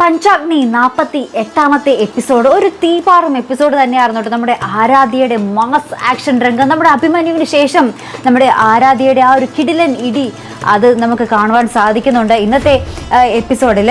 പഞ്ചാഗ്നി നാൽപ്പത്തി എട്ടാമത്തെ എപ്പിസോഡ്. ഒരു തീപാറും എപ്പിസോഡ് തന്നെയായിരുന്നു കേട്ടോ നമ്മുടെ ആരാധ്യയുടെ മാസ് ആക്ഷൻ രംഗം. നമ്മുടെ അഭിമന്യുവിന് ശേഷം നമ്മുടെ ആരാധ്യയുടെ ആ ഒരു കിടിലൻ ഇടി അത് നമുക്ക് കാണുവാൻ സാധിക്കുന്നുണ്ട്. ഇന്നത്തെ എപ്പിസോഡിൽ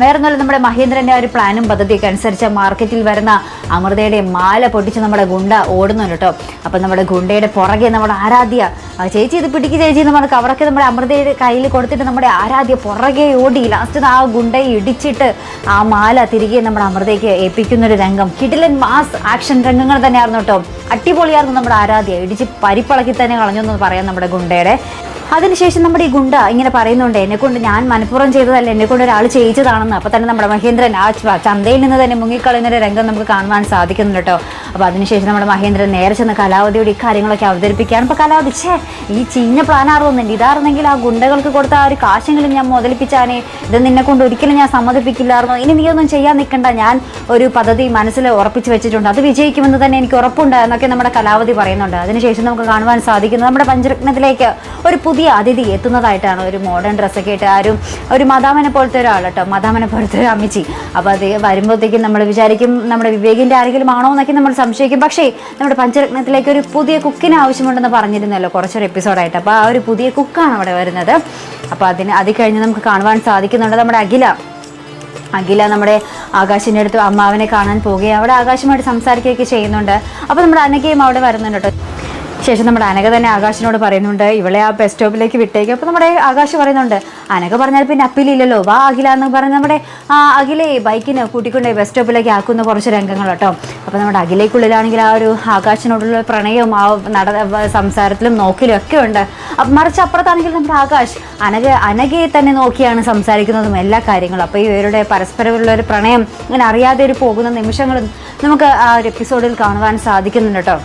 വേറെ ഒന്നുമില്ല നമ്മുടെ മഹേന്ദ്രന്റെ ആ ഒരു പ്ലാനും പദ്ധതിയൊക്കെ അനുസരിച്ച് മാർക്കറ്റിൽ വരുന്ന അമൃതയുടെ മാല പൊട്ടിച്ച് നമ്മുടെ ഗുണ്ട ഓടുന്നുണ്ട് കേട്ടോ. അപ്പം നമ്മുടെ ഗുണ്ടയുടെ പുറകെ നമ്മുടെ ആരാധ്യ ചേച്ചി ഇത് പിടിക്ക് ചേച്ചി എന്ന് കവറൊക്കെ നമ്മുടെ അമൃതയുടെ കയ്യിൽ കൊടുത്തിട്ട് നമ്മുടെ ആരാധ്യ പുറകെ ഓടി ലാസ്റ്റ് ആ ഗുണ്ടയെ ഇടിച്ചിട്ട് ആ മാല തിരികെ നമ്മുടെ അമൃതയ്ക്ക് ഏൽപ്പിക്കുന്ന ഒരു രംഗം. കിടിലൻ മാസ് ആക്ഷൻ രംഗങ്ങൾ തന്നെയായിരുന്നു കേട്ടോ. അടിപൊളിയായിരുന്നു നമ്മുടെ ആരാധ്യ. ഇടിച്ച് പരിപ്പളക്കി തന്നെ കളഞ്ഞു എന്ന് പറയാം നമ്മുടെ ഗുണ്ടയുടെ. അതിനുശേഷം നമ്മുടെ ഈ ഗുണ്ട ഇങ്ങനെ പറയുന്നുണ്ട് എന്നെ കൊണ്ട് ഞാൻ മനഃപൂർവം ചെയ്തതല്ല എന്നെ കൊണ്ട് ഒരാൾ ചെയ്യിച്ചതാണെന്ന്. അപ്പോൾ തന്നെ നമ്മുടെ മഹേന്ദ്രൻ ആ ചന്തയിൽ നിന്ന് തന്നെ മുങ്ങിക്കളയുന്ന ഒരു രംഗം നമുക്ക് കാണുവാൻ സാധിക്കുന്നുണ്ട് കേട്ടോ. അപ്പോൾ അതിനുശേഷം നമ്മുടെ മഹേന്ദ്രൻ നേരെ ചെന്ന് കലാവതിയോട് ഈ കാര്യങ്ങളൊക്കെ അവതരിപ്പിക്കുകയാണ്. അപ്പോൾ കലാവതി ഛേ ഈ ചീഞ്ഞ പ്ലാനാറുന്നുണ്ട് ഇതായിരുന്നെങ്കിൽ ആ ഗുണ്ടകൾക്ക് കൊടുത്ത ആ ഒരു കാശെങ്കിലും ഞാൻ മുതലിപ്പിച്ചാനേ ഇത് നിന്നെ കൊണ്ട് ഒരിക്കലും ഞാൻ സമ്മതിപ്പിക്കില്ലായിരുന്നു ഇനി നീ ഒന്നും ചെയ്യാൻ നിൽക്കണ്ട. ഞാൻ ഒരു പദ്ധതി മനസ്സിൽ ഉറപ്പിച്ച് വെച്ചിട്ടുണ്ട്. അത് വിജയിക്കുമെന്ന് തന്നെ എനിക്ക് ഉറപ്പുണ്ട് എന്നൊക്കെ നമ്മുടെ കലാവതി പറയുന്നുണ്ട്. അതിനുശേഷം നമുക്ക് കാണുവാൻ സാധിക്കുന്നത് നമ്മുടെ പഞ്ചരത്നത്തിലേക്ക് ഒരു പുതിയ അതിഥി എത്തുന്നതായിട്ടാണ് ഒരു മോഡേൺ ഡ്രസ്സൊക്കെ ഇട്ട് ആരും ഒരു ഒരു മദാമനെ പോലത്തെ ഒരാൾ കേട്ടോ മദാമനെ പോലത്തെ ഒരു അമ്മച്ചി. അപ്പോൾ അത് വരുമ്പോഴത്തേക്കും നമ്മൾ വിചാരിക്കും നമ്മുടെ വിവേകിന്റെ ആരെങ്കിലും ആണോ എന്നൊക്കെ നമ്മൾ സംശയിക്കും. പക്ഷേ നമ്മുടെ പഞ്ചരത്നത്തിലേക്ക് ഒരു പുതിയ കുക്കിന് ആവശ്യമുണ്ടെന്ന് പറഞ്ഞിരുന്നല്ലോ കുറച്ചൊരു എപ്പിസോഡായിട്ട് അപ്പോൾ ആ ഒരു പുതിയ കുക്കാണ് അവിടെ വരുന്നത്. അപ്പോൾ അതിന് അത് കഴിഞ്ഞ് നമുക്ക് കാണുവാൻ സാധിക്കുന്നുണ്ട് നമ്മുടെ അഖില. അഖില നമ്മുടെ ആകാശിന്റെ അടുത്ത് അമ്മാവനെ കാണാൻ പോവുകയും അവിടെ ആകാശമായിട്ട് സംസാരിക്കുകയൊക്കെ ചെയ്യുന്നുണ്ട്. അപ്പോൾ നമ്മുടെ അനഘയും അവിടെ വരുന്നുണ്ട് കേട്ടോ. ശേഷം നമ്മുടെ അനക തന്നെ ആകാശിനോട് പറയുന്നുണ്ട് ഇവളെ ആ ബസ് സ്റ്റോപ്പിലേക്ക് വിട്ടേക്കും. അപ്പോൾ നമ്മുടെ ആകാശ് പറയുന്നുണ്ട് അനക പറഞ്ഞാൽ പിന്നെ അപ്പീലില്ലല്ലോ വാ അഖില എന്ന് പറഞ്ഞ് നമ്മുടെ ആ അഖിലെ ബൈക്കിന് കൂട്ടിക്കൊണ്ട് ബസ് സ്റ്റോപ്പിലേക്ക് ആക്കുന്ന കുറച്ച് രംഗങ്ങൾ കേട്ടോ. അപ്പോൾ നമ്മുടെ അഖിലേക്കുള്ളിലാണെങ്കിൽ ആ ഒരു ആകാശിനോടുള്ള പ്രണയവും ആ നട സംസാരത്തിലും നോക്കിലും ഒക്കെ ഉണ്ട്. മറിച്ച് അപ്പുറത്താണെങ്കിൽ നമ്മുടെ ആകാശ് അനക അനകയെ തന്നെ നോക്കിയാണ് സംസാരിക്കുന്നതും എല്ലാ കാര്യങ്ങളും. അപ്പോൾ ഇവരുടെ പരസ്പരമുള്ള ഒരു പ്രണയം ഇങ്ങനെ അറിയാതെ ഒരു പോകുന്ന നിമിഷങ്ങളും നമുക്ക് ആ ഒരു എപ്പിസോഡിൽ കാണുവാൻ സാധിക്കുന്നുണ്ട് കേട്ടോ.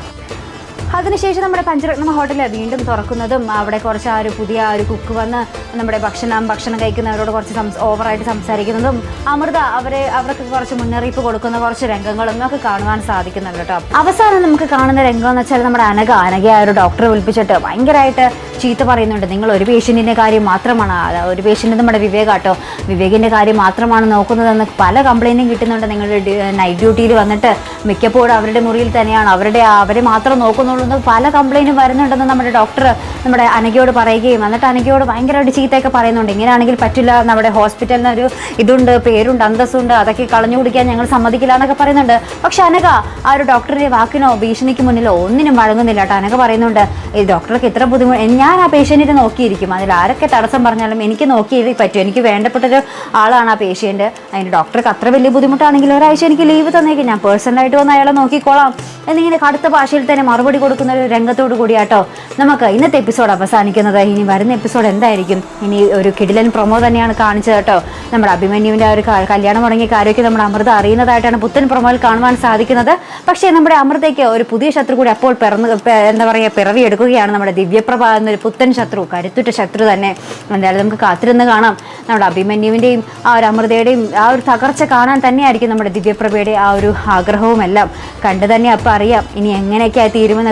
അതിനുശേഷം നമ്മുടെ പഞ്ചരത്നം ഹോട്ടൽ വീണ്ടും തുറക്കുന്നതും അവിടെ കുറച്ച് ആ ഒരു പുതിയ ഒരു കുക്ക് വന്ന് നമ്മുടെ ഭക്ഷണം ഭക്ഷണം കഴിക്കുന്നവരോട് കുറച്ച് ഓവറായിട്ട് സംസാരിക്കുന്നതും അമൃത അവരെ അവർക്ക് കുറച്ച് മുന്നറിയിപ്പ് കൊടുക്കുന്ന കുറച്ച് രംഗങ്ങളും ഒക്കെ കാണുവാൻ സാധിക്കുന്നുണ്ട് കേട്ടോ. അവസാനം നമുക്ക് കാണുന്ന രംഗം എന്ന് വെച്ചാൽ നമ്മുടെ അനഘ അനഘ ആ ഒരു ഡോക്ടറെ വിളിപ്പിച്ചിട്ട് ഭയങ്കരമായിട്ട് ചീത്ത പറയുന്നുണ്ട്. നിങ്ങൾ ഒരു പേഷ്യന്റിന്റെ കാര്യം മാത്രമാണ് ഒരു പേഷ്യന്റ് നമ്മുടെ വിവേകാട്ടോ വിവേകിന്റെ കാര്യം മാത്രമാണ് നോക്കുന്നതെന്ന് പല കംപ്ലൈന്റും കിട്ടുന്നുണ്ട്. നിങ്ങളുടെ നൈറ്റ് ഡ്യൂട്ടിയിൽ വന്നിട്ട് മിക്കപ്പോഴും അവരുടെ മുറിയിൽ തന്നെയാണ്. അവരുടെ അവരെ മാത്രം നോക്കുന്നുള്ളൂ. എന്ന് പല കംപ്ലൈന്റും വരുന്നുണ്ടെന്ന് നമ്മുടെ ഡോക്ടർ നമ്മുടെ അനഘയോട് പറയുകയും എന്നിട്ട് അനഘയോട് ഭയങ്കരമായിട്ട് ചീത്തയൊക്കെ പറയുന്നുണ്ട്. ഇങ്ങനെയാണെങ്കിൽ പറ്റില്ല നമ്മുടെ ഹോസ്പിറ്റലിന് ഒരു ഇതുണ്ട് പേരുണ്ട് അന്തസ്സുണ്ട് അതൊക്കെ കളഞ്ഞു കുടിക്കാൻ ഞങ്ങൾ സമ്മതിക്കില്ല എന്നൊക്കെ പറയുന്നുണ്ട്. പക്ഷെ അനഘ ആ ഒരു ഡോക്ടറുടെ വാക്കിനോ ഭീഷണിക്ക് മുന്നിലോ ഒന്നിനും വഴങ്ങുന്നില്ല കേട്ടോ. അനഘ പറയുന്നുണ്ട് ഈ ഡോക്ടർക്ക് ഇത്ര ബുദ്ധിമുട്ട് ഞാൻ ആ പേഷ്യന്റിനെ നോക്കിയിരിക്കും. അതിൽ ആരൊക്കെ തടസ്സം പറഞ്ഞാലും എനിക്ക് നോക്കിയേ പറ്റൂ. എനിക്ക് വേണ്ടപ്പെട്ടൊരു ആളാണ് ആ പേഷ്യന്റ് അതിന് ഡോക്ടർക്ക് അത്ര വലിയ ബുദ്ധിമുട്ടാണെങ്കിൽ ഒരാഴ്ച എനിക്ക് ലീവ് തന്നേക്കും. ഞാൻ പേഴ്സണലായിട്ട് വന്ന് അയാളെ നോക്കിക്കോളാം. എന്നിങ്ങനെ കടുത്ത ഭാഷയിൽ തന്നെ മറുപടി കൊടുക്കുന്ന ഒരു രംഗത്തോടു കൂടിയാട്ടോ നമുക്ക് ഇന്നത്തെ എപ്പിസോഡ് അവസാനിക്കുന്നത്. ഇനി വരുന്ന എപ്പിസോഡ് എന്തായിരിക്കും? ഇനി ഒരു കിടിലൻ പ്രൊമോ തന്നെയാണ് കാണിച്ചത് കേട്ടോ. നമ്മുടെ അഭിമന്യുവിന്റെ ആ ഒരു കല്യാണം തുടങ്ങിയ കാര്യമൊക്കെ നമ്മുടെ അമൃത അറിയുന്നതായിട്ടാണ് പുത്തൻ പ്രൊമോയിൽ കാണുവാൻ സാധിക്കുന്നത്. പക്ഷേ നമ്മുടെ അമൃതയ്ക്ക് ഒരു പുതിയ ശത്രു കൂടി അപ്പോൾ പിറന്ന് എന്താ പറയുക പിറവിയെടുക്കുകയാണ് നമ്മുടെ ദിവ്യപ്രഭ എന്നൊരു പുത്തൻ ശത്രു കരുത്തുറ്റ ശത്രു തന്നെ. എന്തായാലും നമുക്ക് കാത്തിരുന്ന് കാണാം. നമ്മുടെ അഭിമന്യുവിന്റെയും ആ ഒരു അമൃതയുടെയും ആ ഒരു തകർച്ച കാണാൻ തന്നെയായിരിക്കും നമ്മുടെ ദിവ്യപ്രഭയുടെ ആ ഒരു ആഗ്രഹവും എല്ലാം കണ്ടു തന്നെ അപ്പോൾ അറിയാം ഇനി എങ്ങനെയൊക്കെയായി തീരുമെന്ന